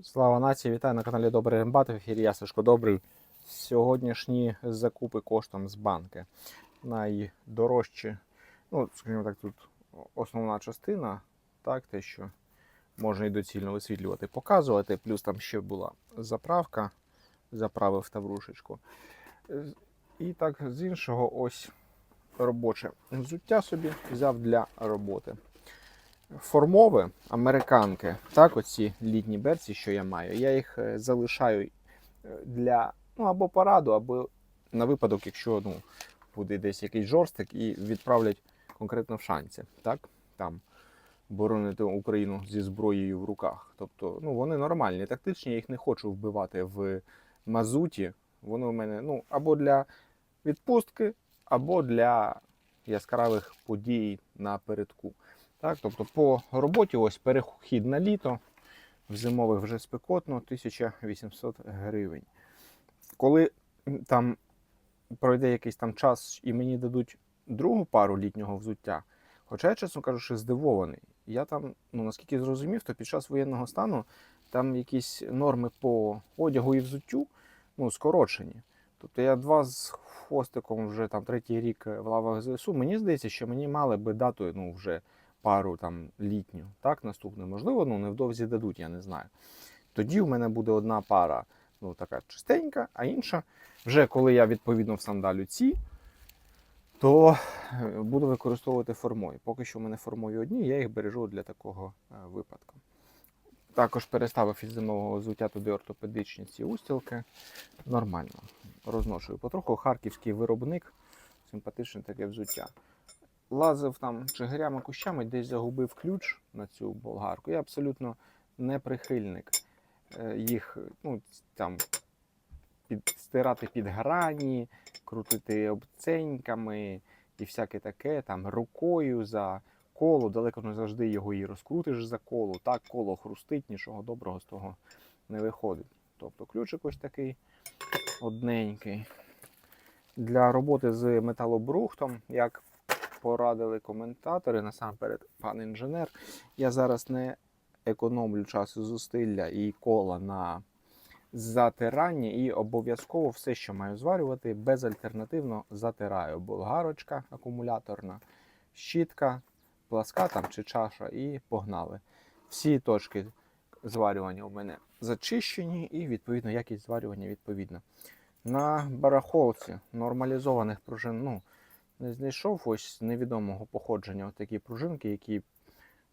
Слава нації, вітаю на каналі Добрий Рембат. В ефірі я Добрий. Сьогоднішні закупи коштом з банки. Найдорожчі, ну, скажімо так, тут основна частина, так, те, що можна і доцільно висвітлювати, показувати. Плюс там ще була заправка, заправив таврушечку. І так, з іншого, ось робоче взуття собі взяв для роботи формове американки, так, оці літні берці, що я маю, я їх е, залишаю е, для ну, або пораду, або на випадок, якщо ну, буде десь якийсь жорстик і відправлять конкретно в шанці, так, там боронити Україну зі зброєю в руках. Тобто, ну, вони нормальні, тактичні, я їх не хочу вбивати в мазуті. Вони у мене ну, або для відпустки, або для яскравих подій напередку. Так, тобто по роботі ось перехід на літо, в зимових вже спекотно 1800 гривень. Коли там пройде якийсь там час і мені дадуть другу пару літнього взуття, хоча я, чесно кажучи, здивований. Я там, ну наскільки зрозумів, то під час воєнного стану там якісь норми по одягу і взуттю ну, скорочені. Тобто я два з хвостиком вже там третій рік в лавах ЗСУ. Мені здається, що мені мали би дати ну, вже пару там літню, так, наступну. Можливо, ну невдовзі дадуть, я не знаю. Тоді в мене буде одна пара, ну така чистенька, а інша, вже коли я відповідно всандалю ці, то е, буду використовувати формою. Поки що в мене формові одні, я їх бережу для такого е, випадку. Також переставив із зимового взуття туди ортопедичні ці устілки. Нормально. Розношую потроху. Харківський виробник, симпатичне таке взуття лазив там чигирями кущами, десь загубив ключ на цю болгарку. Я абсолютно не прихильник е, їх ну, там, під, стирати під грані, крутити обценьками і всяке таке, там, рукою за коло, далеко не завжди його і розкрутиш за коло. Так, коло хрустить, нічого доброго з того не виходить. Тобто ключик ось такий одненький. Для роботи з металобрухтом, як порадили коментатори, насамперед, пан інженер. Я зараз не економлю часу зусилля і кола на затирання, і обов'язково все, що маю зварювати, безальтернативно затираю. Болгарочка акумуляторна, щітка, пласка там чи чаша, і погнали. Всі точки зварювання у мене зачищені, і відповідно якість зварювання відповідна. На барахолці нормалізованих пружин, ну, не знайшов ось невідомого походження такі пружинки, які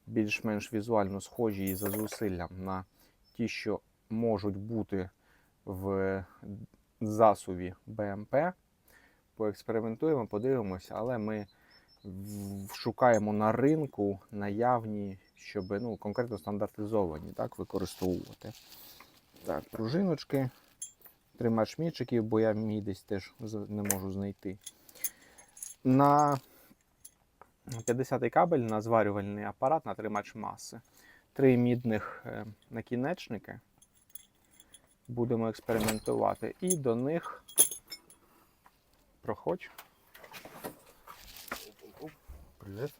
більш-менш візуально схожі і за зусиллям на ті, що можуть бути в засуві БМП. Поекспериментуємо, подивимося, але ми шукаємо на ринку наявні, щоб ну, конкретно стандартизовані так, використовувати. Так, пружиночки, тримач мічиків, бо я мій десь теж не можу знайти. На 50-й кабель на зварювальний апарат на тримач маси. Три мідних е, накінечники. Будемо експериментувати. І до них проходь. Привет.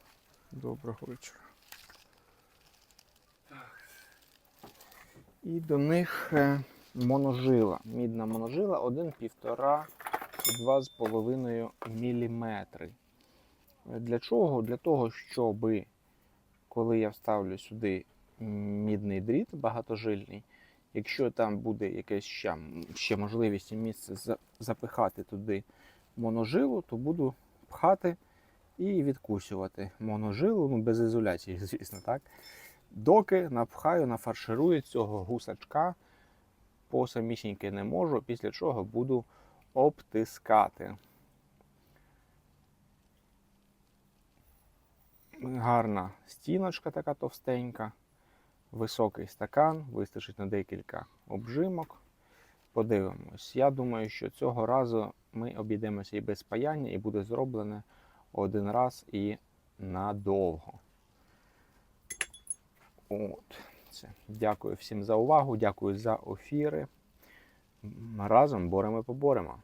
Доброго вечора. І до них е, моножила. Мідна моножила 1,5 2,5 мм. Для чого? Для того, щоб коли я вставлю сюди мідний дріт багатожильний, якщо там буде якась ще, ще можливість і місце запихати туди моножилу, то буду пхати і відкусювати моножилу, ну без ізоляції, звісно, так. Доки напхаю, нафарширую цього гусачка по самісіньки не можу, після чого буду обтискати. Гарна стіночка така товстенька, високий стакан, вистачить на декілька обжимок. Подивимось. Я думаю, що цього разу ми обійдемося і без паяння, і буде зроблене один раз і надовго. От. Це. Дякую всім за увагу, дякую за ефіри. Разом боремо поборемо.